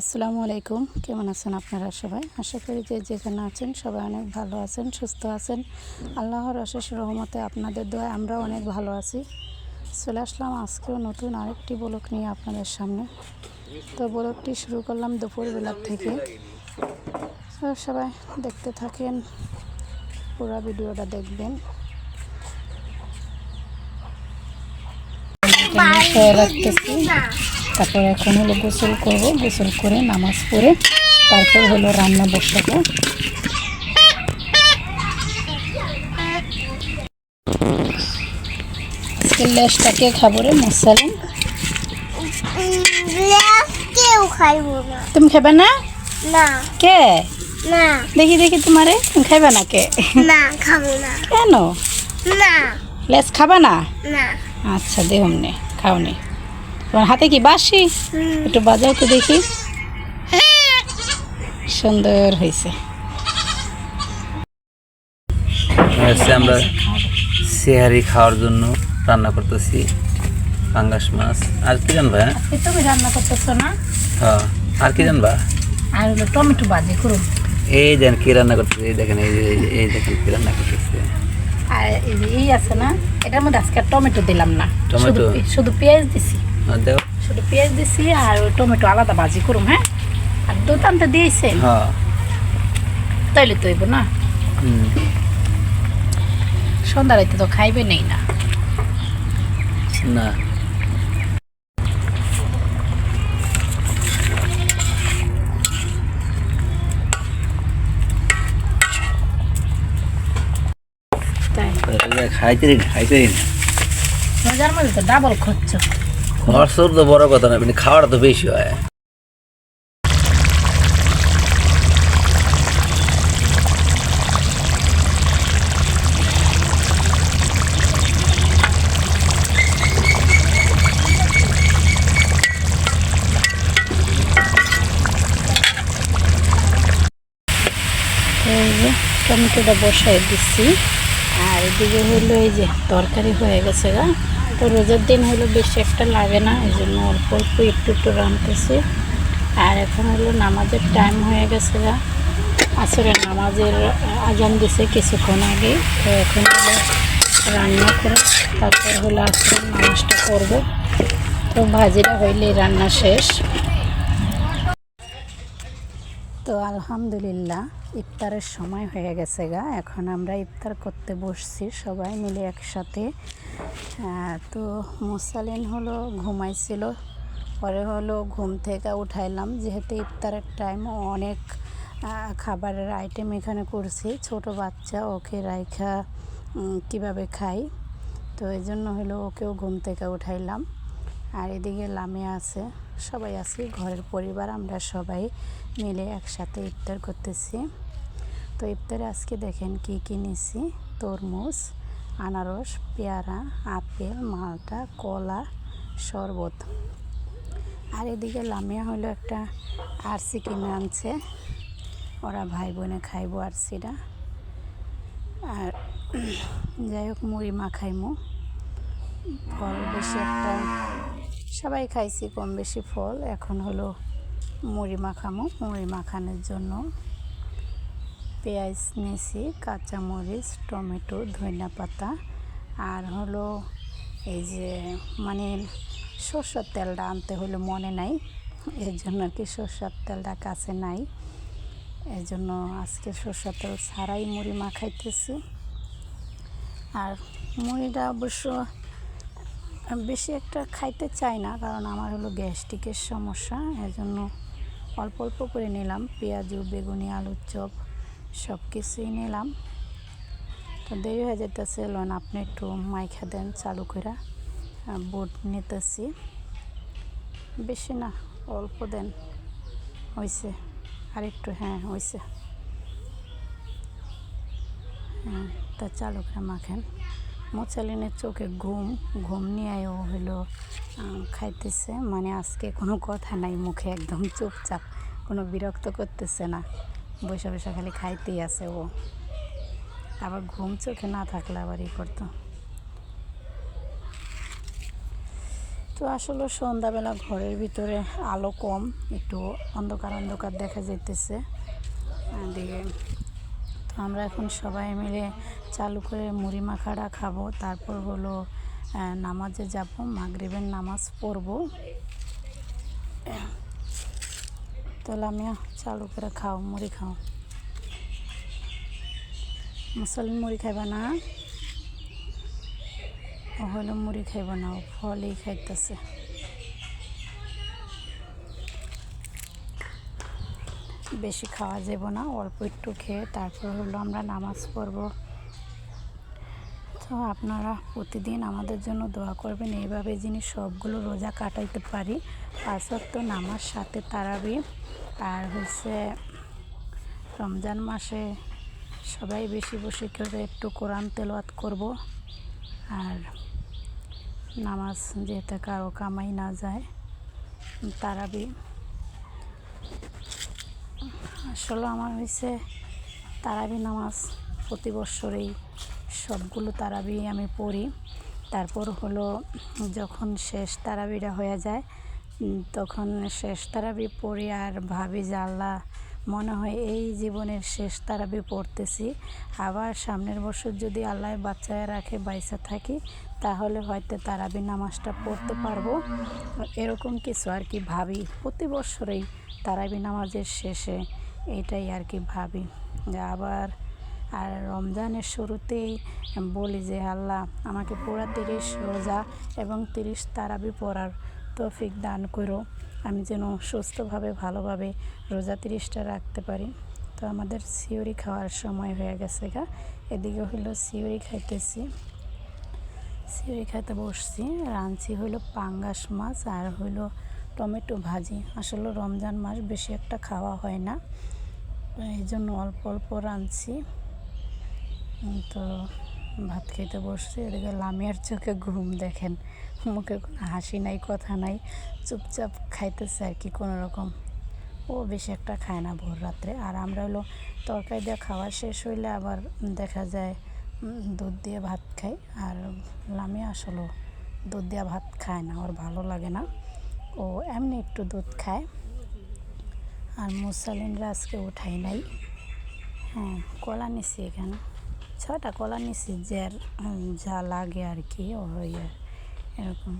আসসালামু আলাইকুম। কেমন আছেন আপনারা সবাই? আশা করি যে যেখানে আছেন সবাই অনেক ভালো আছেন সুস্থ আছেন। আল্লাহর অশেষ রহমতে আপনাদের দোয়ায় আমরা অনেক ভালো আছি। চলে আসলাম আজকেও নতুন আরেকটি ব্লক নিয়ে আপনাদের সামনে। তো ব্লকটি শুরু করলাম দুপুরবেলার থেকে। সবাই দেখতে থাকেন পুরো ভিডিওটা দেখবেন। রাখতেছি তারপর এখন হলো গোসল করব গোসল করে নামাজ পড়ে তারপর হলো রান্না বসাবো। আজকে লেসটাকে খাব রে মশালেন তুমি খাবে না? না। কে? না। দেখি দেখি তোমারে তুমি খাবে না কে? না খাব না। কেন? না। লেস খাবা না? না। আচ্ছা দেহম নে খাও নে তোমার হাতে কি বাসি একটু বাজাও তো দেখি। সুন্দর হয়েছে। আমরা সেহারি খাওয়ার জন্য রান্না করতেছি পাঙ্গাস মাছ। আর কি জানবা হ্যাঁ? তুমি রান্না করতেছো না? হ্যাঁ। আর কি জানবা? আর হলো টমেটো বাজি করুন। এই দেন কি রান্না করতেছে এই দেখেন এই এই দেখেন কি রান্না করতেছে। আর এই আছে না এটার মধ্যে আজকে টমেটো দিলাম না। টমেটো? শুধু পেঁয়াজ দিছি। আর দেও। শুধু পেঁয়াজ দিছি আর টমেটো আলাদা বাজি করুম হ্যাঁ? আর দুধ আনতে দিয়েছে। হ্যাঁ। তাইলে তো হইব না। সন্ধ্যা রাইতে তো খাইবে নেই না। না। খাইতে খাইতে মজার মধ্যে তো ডাবল খরচ খরচ তো বড় কথা না মানে খাওয়াটা তো বেশি হয়। টমেটোটা বসাই দিচ্ছি। এদিকে হলো এই যে তরকারি হয়ে গেছে গা। তো রোজার দিন হলো বেশি একটা লাগে না, এই জন্য অল্প অল্প একটু একটু রাঁধতেছি। আর এখন হলো নামাজের টাইম হয়ে গেছে গা। আসলে নামাজের আজান দিছে কিছুক্ষণ আগে। তো এখন হলো রান্না করে তারপর হলো আসলে নামাজটা করব। তো ভাজিটা হইলেই রান্না শেষ। তো আলহামদুলিল্লাহ, ইফতারের সময় হয়ে গেছে গা। এখন আমরা ইফতার করতে বসছি সবাই মিলে একসাথে। তো মুসালিন হলো ঘুমাইছিল, পরে হলো ঘুম থেকে উঠাইলাম। যেহেতু ইফতারের টাইম অনেক খাবারের আইটেম এখানে করছি, ছোট বাচ্চা ওকে রাইখা কীভাবে খাই, তো এই জন্য হলো ওকেও ঘুম থেকে উঠাইলাম। আর এদিকে লামে আছে, সবাই আছি, ঘরের পরিবার, আমরা সবাই মিলে একসাথে ইফতার করতেছি। তো ইফতারে আজকে দেখেন কি কি নিছি? তরমুজ, আনারস, পেয়ারা, আপেল, মালটা, কলা, শরবত। আর এদিকে লামিয়া হলো একটা আরসি কিনে আনছে। ওরা ভাই বোনে খাইবো আরসিটা। আর যাই হোক, মুড়ি মাখাইমু ফল বেশি একটা সবাই খাইছি, কম বেশি ফল। এখন হলো মুড়ি মাখামো। মুড়ি মাখানোর জন্য পেঁয়াজ নিয়েছি, কাঁচামরিচ, টমেটো ধনিয়া পাতা আর হলো এই যে মানে সর্ষের তেলটা আনতে হলো মনে নাই, এর জন্য আর কি সর্ষের তেলটা কাছে নাই। এই জন্য আজকে সর্ষের তেল ছাড়াই মুড়ি মাখাইতেছি। আর মুড়িটা অবশ্য বেশি একটা খাইতে চাই না, কারণ আমার হলো গ্যাস্ট্রিকের সমস্যা এজন্য অল্প অল্প করে নিলাম। পেঁয়াজু, বেগুনি, আলুর চপ, সব কিছুই নিলাম। তো দেরি হয়ে যেতেছে লোন আপনি একটু মাইখা দেন চালু করে বুট নিতেছি। বেশি না, অল্প দেন। হয়েছে আর একটু হ্যাঁ হয়েছে হ্যাঁ তা চালু করে মাখেন। মোচালিনের চোখে ঘুম ঘুম নিয়ে নিয়েও হলো খাইতেছে। মানে আজকে কোনো কথা নাই, মুখে একদম চুপচাপ, কোনো বিরক্ত করতেছে না। বসে বসে খালি খাইতেই আছে ও। আবার ঘুম চোখে না থাকলে আবার ই করতো। তো আসলে সন্ধ্যাবেলা ঘরের ভিতরে আলো কম, একটু অন্ধকার অন্ধকার দেখা যাইতেছে। এদিকে তো আমরা এখন সবাই মিলে চালু করে মুড়ি মাখাটা খাব। তারপর হলো নামাজে যাব, মাগরিবের নামাজ পড়ব। তাহলে লামিয়া, চালু করে খাও, মুড়ি খাও। মুসলিম মুড়ি খাইবা না? ও হলো মুড়ি খাইব না, ও ফলই খাইতেছে। বেশি খাওয়া যাব না, অল্প একটু খেয়ে তারপর হলো আমরা নামাজ পড়ব। তো আপনারা প্রতিদিন আমাদের জন্য দোয়া করবেন, এইভাবে যিনি সবগুলো রোজা কাটাইতে পারি পাঁচ ওয়াক্ত নামাজ, সাথে তারাবি আর হচ্ছে রমজান মাসে সবাই বেশি বেশি করে একটু কোরআন তেলাওয়াত করব। আর নামাজ যেতে কারও কামাই না যায় তারাবি আসলে আমার হয়েছে তারাবি নামাজ প্রতি বছরেই সবগুলো তারাবি আমি পড়ি। তারপর হলো যখন শেষ তারাবিটা হয়ে যায় তখন শেষ তারাবি পড়ি আর ভাবি যে আল্লাহ, মনে হয় এই জীবনের শেষ তারাবি পড়তেছি। আবার সামনের বছর যদি আল্লাহ বাচ্চায় রাখে, বাইসা থাকি, তাহলে হয়তো তারাবি নামাজটা পড়তে পারব। এরকম কিছু আর কি ভাবি। প্রতি বছরেই তারাবি নামাজের শেষে এটাই আর কি ভাবি। আবার, আর রমজানের শুরুতেই বলি যে, আল্লাহ, আমাকে পুরা তিরিশ রোজা এবং তিরিশ তারাবি পড়ার তৌফিক দান করো। আমি যেন সুস্থভাবে, ভালোভাবে রোজা তিরিশটা রাখতে পারি। তো আমাদের সিওরি খাওয়ার সময় হয়ে গেছে গা। এদিকে হলো সিওরি খাইতেছি। সিওরি খাইতে বসছি। রাঁধছি হলো পাঙ্গাস মাছ আর হলো টমেটো ভাজি। আসলে রমজান মাস বেশি একটা খাওয়া হয় না। এই জন্য অল্প অল্প রাঁধছি। তো ভাত খেতে বসছি, এদিকে লামিয়ার চোখে ঘুম দেখেন। মুখে কোনো হাসি নাই, কথা নাই, চুপচাপ খাইতেছে আর কি কোনো রকম। ও বেশি একটা খায় না ভোর রাত্রে। আর আমরা হলো তরকারি দিয়ে খাওয়া শেষ হইলে আবার দেখা যায় দুধ দিয়ে ভাত খাই। আর লামিয়া আসলে দুধ দিয়ে ভাত খায় না, ওর ভালো লাগে না। ও এমনি একটু দুধ খায়। আর মুসালিনরা আজকে উঠাই নাই। হ্যাঁ কলা নিছি এখানে। ছটা কলা নিছি যার যা লাগে আর কি, ওই এরকম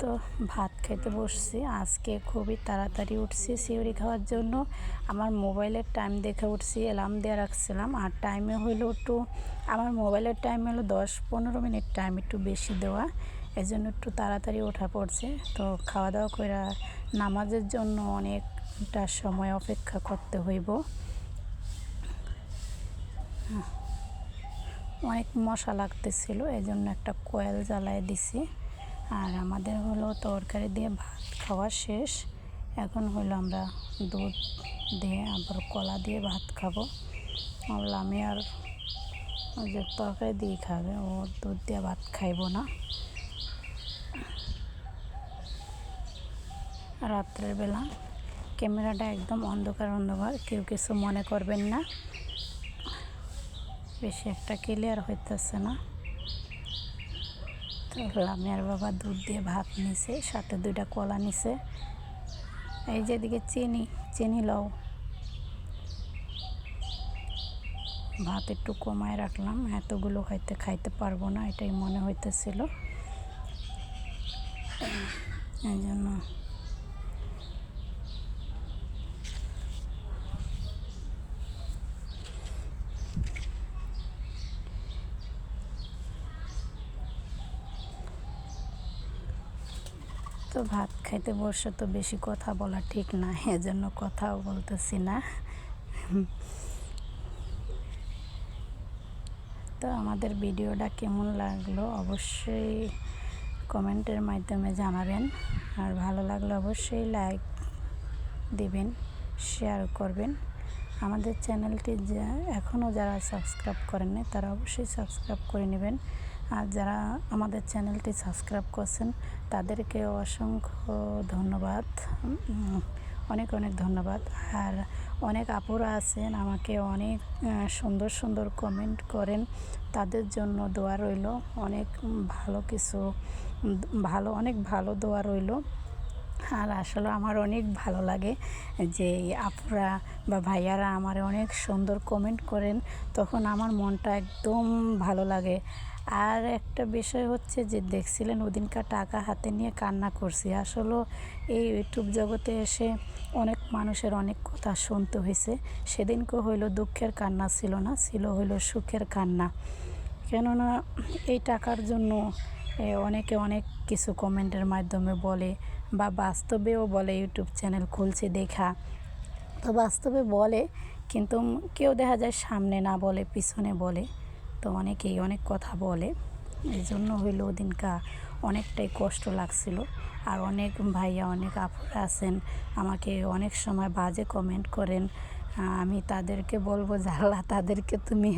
তো ভাত খেতে বসছি। আজকে খুবই তাড়াতাড়ি উঠছি সিউরি খাওয়ার জন্য। আমার মোবাইলের টাইম দেখে উঠছি অ্যালার্ম দিয়ে রাখছিলাম। আর টাইমে হইল একটু, আমার মোবাইলের টাইম হলো দশ পনেরো মিনিট টাইম একটু বেশি দেওয়া। এই জন্য একটু তাড়াতাড়ি ওঠা পড়ছে। তো খাওয়া দাওয়া করে নামাজের জন্য অনেকটা সময় অপেক্ষা করতে হইব। অনেক মশা লাগতেছিল এই জন্য একটা কয়েল জ্বালায় দিছি। আর আমাদের হলো তরকারি দিয়ে ভাত খাওয়া শেষ। এখন হলো আমরা দুধ দিয়ে আবার কলা দিয়ে ভাত খাব। আমি আর যে তরকারি দিয়ে খাবে, ও দুধ দিয়ে ভাত খাইবো না। রাত্রের বেলা ক্যামেরাটা একদম অন্ধকার অন্ধকার, কেউ কিছু মনে করবেন না। বেশি একটা ক্লিয়ার হইতেছে না। তো লামিয়ার বাবা দুধ দিয়ে ভাত নিছে, সাথে দুইটা কলা নিছে। এই যেদিকে চিনি চিনি লও। ভাত একটু কমায় রাখলাম, এতগুলো হয়তো খাইতে পারব না, এটাই মনে হইতেছিল। এই জন্য তো ভাত খাইতে বসে তো বেশি কথা বলা ঠিক না, এজন্য কথাও বলতেছি না। তো আমাদের ভিডিওটা কেমন লাগল অবশ্যই কমেন্টের মাধ্যমে জানাবেন, আর ভালো লাগলে অবশ্যই লাইক দিবেন, শেয়ার করবেন। আমাদের চ্যানেলটি যা এখনও যারা সাবস্ক্রাইব করেননি তারা অবশ্যই সাবস্ক্রাইব করে নেবেন। আর যারা আমাদের চ্যানেলটি সাবস্ক্রাইব করছেন, তাদেরকে অসংখ্য ধন্যবাদ। অনেক অনেক ধন্যবাদ। আর অনেক আপুরা আছেন, আমাকে অনেক সুন্দর সুন্দর কমেন্ট করেন। তাদের জন্য দোয়া রইল। অনেক ভালো কিছু ভালো, অনেক ভালো দোয়া রইল। আর আসলে আমার অনেক ভালো লাগে যে আপুরা বা ভাইয়ারা আমার অনেক সুন্দর কমেন্ট করেন। তখন আমার মনটা একদম ভালো লাগে। আর একটা বিষয় হচ্ছে যে দেখছিলেন ওদিনকার টাকা হাতে নিয়ে কান্না করছি। আসলে এই ইউটিউব জগতে এসে অনেক মানুষের অনেক কথা শুনতে হয়েছে। সেদিনকে হইল দুঃখের কান্না ছিল না, ছিল হইল সুখের কান্না। কেননা এই টাকার জন্য অনেকে অনেক কিছু কমেন্টের মাধ্যমে বলে বা বাস্তবেও বলে ইউটিউব চ্যানেল খুলছে দেখা। তো বাস্তবে বলে, কিন্তু কেউ দেখা যায় সামনে না বলে, পিছনে বলে। তো অনেকেই অনেক কথা বলে। এই জন্য হইল ওদিনকা অনেকটাই কষ্ট লাগছিল। আর অনেক ভাইয়া, অনেক আপুরা আছেন, আমাকে অনেক সময় বাজে কমেন্ট করেন। আমি তাদেরকে বলব জানলা তাদেরকে তুমি